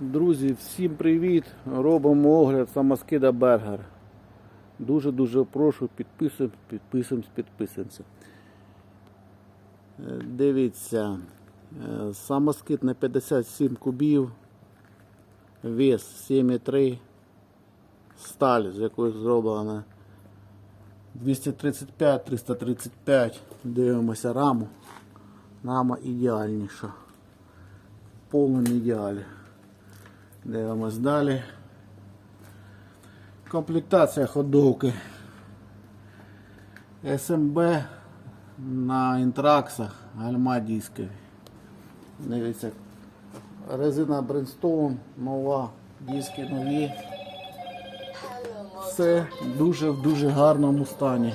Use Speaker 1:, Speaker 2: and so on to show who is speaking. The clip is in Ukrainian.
Speaker 1: Друзі, всім привіт! Робимо огляд самоскида Бергер. Дуже-дуже прошу, підписуємось, підписуємось, підписуємося. Е, Дивіться, е, самоскид на 57 кубів, вес 7,3, сталь, з якої зроблена 235-335. Дивимося раму. Рама ідеальніша. В повному ідеалі. Дивимось далі. Комплектація ходовки СМБ на інтраксах, гальма дискові. Дивіться, резина Bridgestone нова, диски нові. Все дуже в дуже гарному стані.